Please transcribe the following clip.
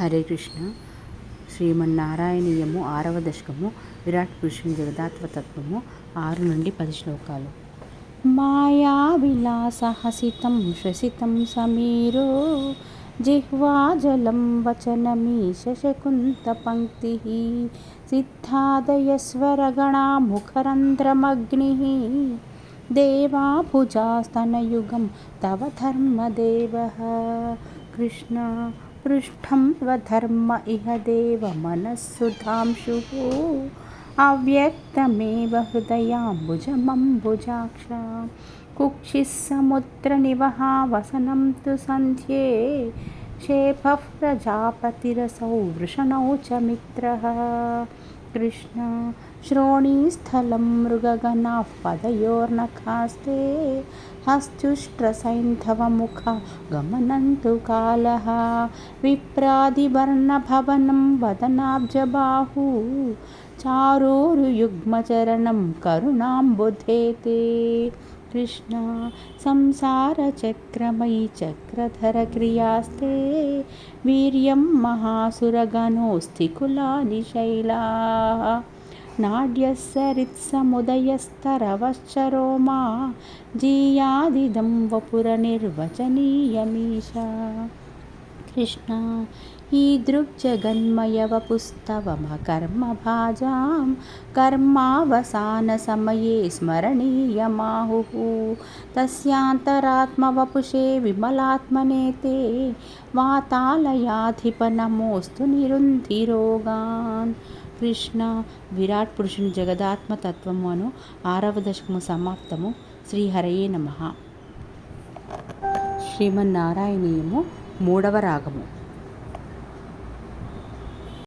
హరే కృష్ణ. శ్రీమన్నారాయణీయము ఆరవ దశకము. విరాట్ పురుషుని జగదాత్మతత్వము ఆరు నుండి పది శ్లోకాలు. మాయా విలాసహసితం శ్వసితం సమీరో. జిహ్వాజలం వచనమీశ శకుంత పంక్తి. సిద్ధాదయస్వరగణా ముఖరంధ్రమగ్ని దేవాభుజాస్తనయుగం తవ ధర్మదేవ. కృష్ణ पृष्ठं स्वधर्म इह देव मनःसुधांशुः अव्यक्तमेव हृदयाम्बुजमम्बुजाक्षा। कुक्षिः समुद्रनिवहावसनं तु सन्ध्ये। क्षेपः प्रजापतिरसौ वृषणौ च मित्रः। कृष्ण श्रोणीस्थलं मृगगणाः पदयोर्नखास्ते हस्तुष्ट्रसैन्धवमुखा गमनन्तु कालः विप्रादिवर्णभवनं वदनाब्जबाहु चारोरुयुग्मचरणं करुणाम्बुधे ते कृष्ण संसारचक्रमयि चक्रधरक्रियास्ते वीर्यं महासुरगणोऽस्ति कुलानि शैलाः नाड्यस्सरित्समुदयस्तरवश्चरोमा जीयादिदं वपुरनिर्वचनीयमीशा కృష్ణ ఈదృగ్జగన్మయవపుస్తవమకర్మభాజాం కర్మావసానసమయే స్మరణీయమాహుः తస్యాంతరాత్మవపుషే విమలాత్మనే తే వాతాలయాధిప నమోస్తు నిరుంధిరోగాన్. కృష్ణ విరాట్ పురుషుని జగదాత్మతత్వము అను ఆరవ దశకము సమాప్తము. శ్రీహరయే నమ. శ్రీమన్నారాయణీయము మూడవ రాగము.